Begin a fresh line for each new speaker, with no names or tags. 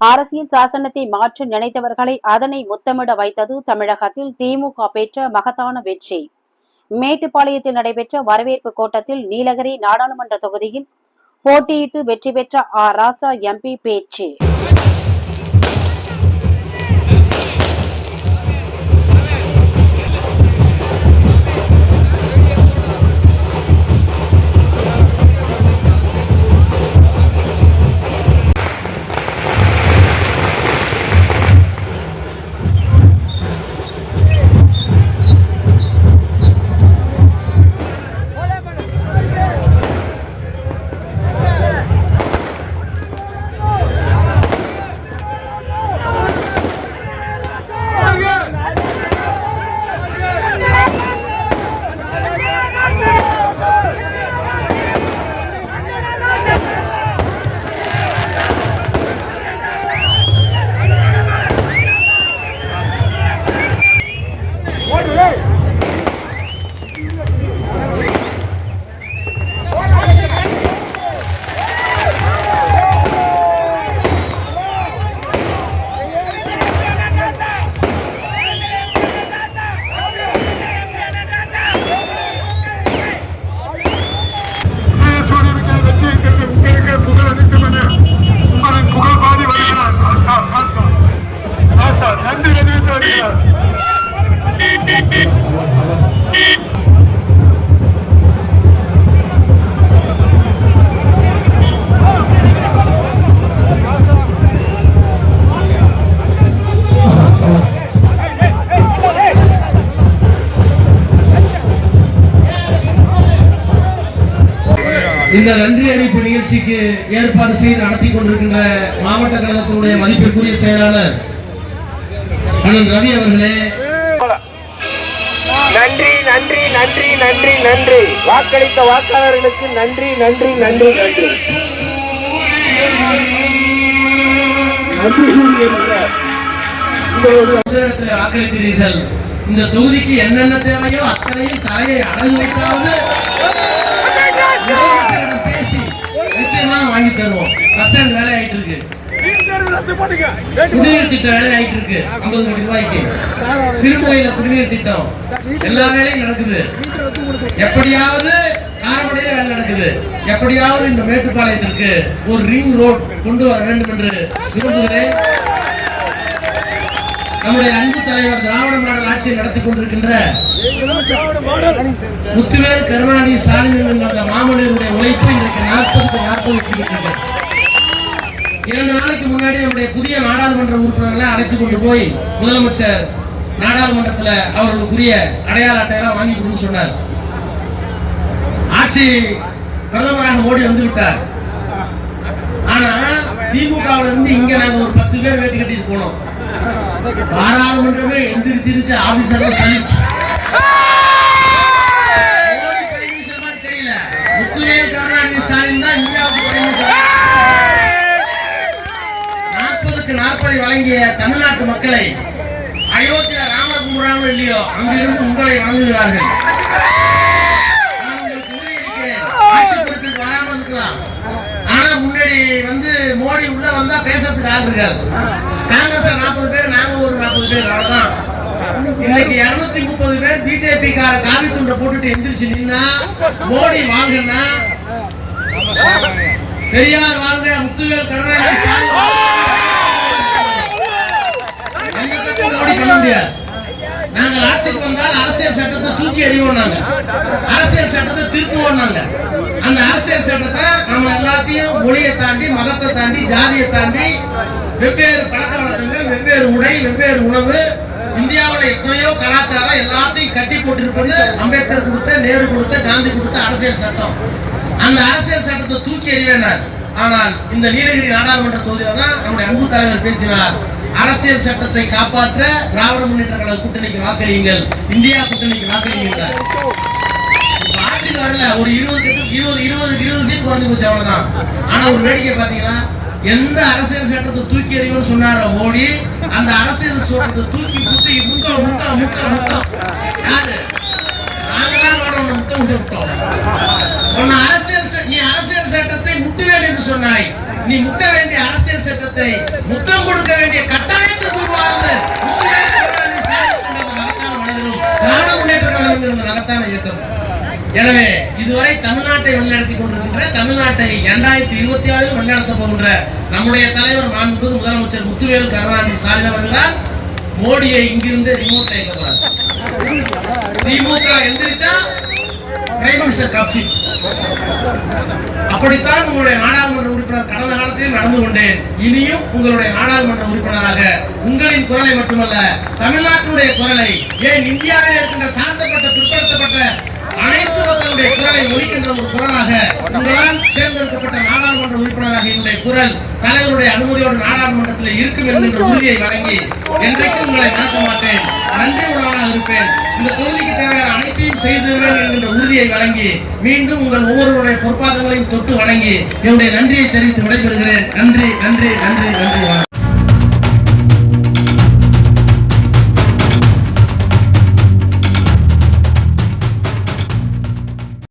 அரசியல் சாசனத்தை மாற்ற நினைத்தவர்களை அதனை முத்தமிட வைத்தது தமிழகத்தில் திமுக பெற்ற மகத்தான வெற்றி. மேட்டுப்பாளையத்தில் நடைபெற்ற வரவேற்பு கூட்டத்தில் நீலகிரி நாடாளுமன்ற தொகுதியில் போட்டியிட்டு வெற்றி பெற்ற ஆ. ராசா எம்பி பேச்சு.
இந்த நன்றி அறிவிப்பு நிகழ்ச்சிக்கு ஏற்பாடு செய்து நடத்தி கொண்டிருக்கின்ற மாவட்ட கழகத்தினுடைய மதிப்பிற்குரிய செயலாளர் அண்ணன் ரவி அவர்களே.
நன்றி நன்றி நன்றி நன்றி நன்றி. வாக்களித்த வாக்காளர்களுக்கு நன்றி நன்றி நன்றி நன்றி.
வாக்களித்தீர்கள் இந்த தொகுதிக்கு என்னென்ன தேவையோ அத்தனையும் தலையை அடகு வைத்தாவது குடிநீர் திட்டம் வேலை ஆயிட்டு இருக்கு ஐம்பது கோடி ரூபாய்க்கு. சிறுகோயில குடிநீர் திட்டம். எல்லா வேலையும் நடக்குது. எப்படியாவது காரமடையில வேலை நடக்குது. எப்படியாவது இந்த மேட்டுப்பாளையத்திற்கு ஒரு ரிங் ரோட் கொண்டு வர வேண்டும் என்று விரும்புகிறேன். நம்முடைய அன்பு தலைவர் திராவிட மாடல் ஆட்சியை நடத்தி கொண்டிருக்கின்ற முத்துவேல் கருணாநிதி ஸ்டாலின் என்ற அந்த மாமனிதனுடைய உழைப்பு இன்றைக்கு நாற்பதுக்கு நாற்பது வச்சிருக்கிறது இரண்டு நாளைக்கு முன்னாடி நம்முடைய புதிய நாடாளுமன்ற உறுப்பினர்களை அழைத்து கொண்டு போய் முதலமைச்சர் நாடாளுமன்றத்துல அவர்களுக்குரிய அடையாள அட்டையெல்லாம் வாங்கி கொடுன்னு சொன்னார். ஆட்சி பிரதமராக மோடி வந்து விட்டார். ஆனா திமுகவுல இருந்து இங்க நாங்க ஒரு பத்து பேர் வேட்டு கட்டிட்டு போனோம். பாராளுமன்றமே எந்திரிச்சிருச்சு ஆபீசர் சொல்லி மோடி பிரைம் மினிஸ்டர் மாதிரி தெரியல முத்துவேல் கருணாநிதி ஸ்டாலின் தான் இந்தியாவுக்கு பிரைம் மினிஸ்டர் நாற்பதுக்கு நாற்பதை தமிழ்நாட்டு மக்களை அயோத்தியா ராம கும்பிடுறாங்களோ இல்லையோ அங்கிருந்து உங்களை வழங்குகிறார்கள் ஆனா முன்னாடி வந்து மோடி உள்ள வந்தா பேசுறதுக்கு ஆள் இருக்காது. காங்கிரஸ் நாற்பது பேர் நாங்க ஒரு நாற்பது பேர் அவ்வளவுதான். இன்னைக்கு இருநூத்தி முப்பது பேர் பிஜேபி காவி துண்டை போட்டுட்டு எந்திரிச்சு நின்னா மோடி வாழ்கன்னா பெரியார் வாழ்க முத்துவேல் கருணாநிதி ஸ்டாலின் வாழ்க. எந்த கட்சியும் மோடி பண்ண முடியாது நாங்க ஆட்சிக்கு வந்தால் அரசியல் சட்டத்தை தூக்கி எறிவோம் நாங்க. அரசியல் சட்டத்தை திருத்துவோம் நாங்க. அந்த அரசியல் சட்டத்தை நம்ம எல்லாத்தையும் மொழியை தாண்டி மதத்தை தாண்டி ஜாதியை தாண்டி வெவ்வேறு பழக்க வழக்கங்கள் வெவ்வேறு உடை வெவ்வேறு உணவு இந்தியாவில் எத்தனையோ கலாச்சாரம் எல்லாத்தையும் கட்டி போட்டிருப்பது அம்பேத்கர் கொடுத்த நேரு கொடுத்த காந்தி கொடுத்த அரசியல் சட்டம். அந்த அரசியல் சட்டத்தை தூக்கி எறிவேனார் ஆனால் இந்த நீலகிரி நாடாளுமன்ற தொகுதியில் தான் நம்முடைய அன்பு தலைவர் பேசினார். அரசியல் சட்டத்தை காப்பாற்ற திராவிட முன்னேற்ற கழக கூட்டணிக்கு வாக்களியுங்கள். இந்தியா கூட்டணிக்கு வாக்களியுங்கள். இப்ப ஆட்சிக்கு வரல. ஒரு இருபது இருபது இருபது இருபது சீட் குறைஞ்சு போச்சு அவ்வளவுதான். ஆனா ஒரு வேடிக்கை பாத்தீங்கன்னா எந்த அரசியல் சட்டத்தை தூக்கி எறியும் சொன்னாரோ மோடி அந்த அரசியல் சட்டத்தை தூக்கி முட்டி முட்டம் முட்டம் முட்டம் முட்டம் யாரு? நாங்கதான் தான் விட்டு விட்டோம் உன்னை அரசியல் நீ அரசியல் சட்டத்தை முட்டுவேன் என்று சொன்னாய். நீ முட்ட சட்டத்தை முத்தம் கொடுக்க வேண்டிய கட்டாயத்தை உருவானது திராவிட முன்னேற்ற கழகம் இயக்கம் எனவே இதுவரை தமிழ்நாட்டை வழிநடத்தி கொண்டிருக்கின்ற தமிழ்நாட்டை இரண்டாயிரத்தி இருபத்தி ஆறில் வழிநடத்த போகின்ற நம்முடைய தலைவர் நான்கு முதலமைச்சர் முத்துவேல் கருணாநிதி ஸ்டாலின் அவர்களால் மோடியை இங்கிருந்து ரிமோட் திமுக எந்திரிச்சா பிரைம் மினிஸ்டர் கப்சி அப்படித்தான் உங்களுடைய நாடாளுமன்ற உறுப்பினர் கடந்த காலத்தில் நடந்து கொண்டேன். இனியும் உங்களுடைய நாடாளுமன்ற உறுப்பினராக உங்களின் குரலை மட்டுமல்ல தமிழ்நாட்டினுடைய குரலை ஏன் இந்தியாவில் இருக்கின்ற தாழ்த்தப்பட்ட பிற்படுத்தப்பட்ட அனைத்து மக்களுடைய குரலை ஒலிக்கின்ற ஒரு குரலாக உங்களால் தேர்ந்தெடுக்கப்பட்ட நாடாளுமன்ற உறுப்பினராக என்னுடைய குரல் தலைவருடைய அனுமதியோடு நாடாளுமன்றத்தில் இருக்கும் என்கின்ற உறுதியை வழங்கி என்றைக்கும் உங்களை மறக்க மாட்டேன். நன்றி உள்ளவனாக இருப்பேன். இந்த தொகுதிக்கு தேவையான அனைத்தையும் செய்திருவேன் என்கின்ற உறுதியை வழங்கி மீண்டும் உங்கள் ஒவ்வொருவருடைய பொற்பாதங்களையும் தொட்டு வணங்கி என்னுடைய நன்றியை தெரிவித்து விடைபெறுகிறேன். நன்றி நன்றி நன்றி நன்றி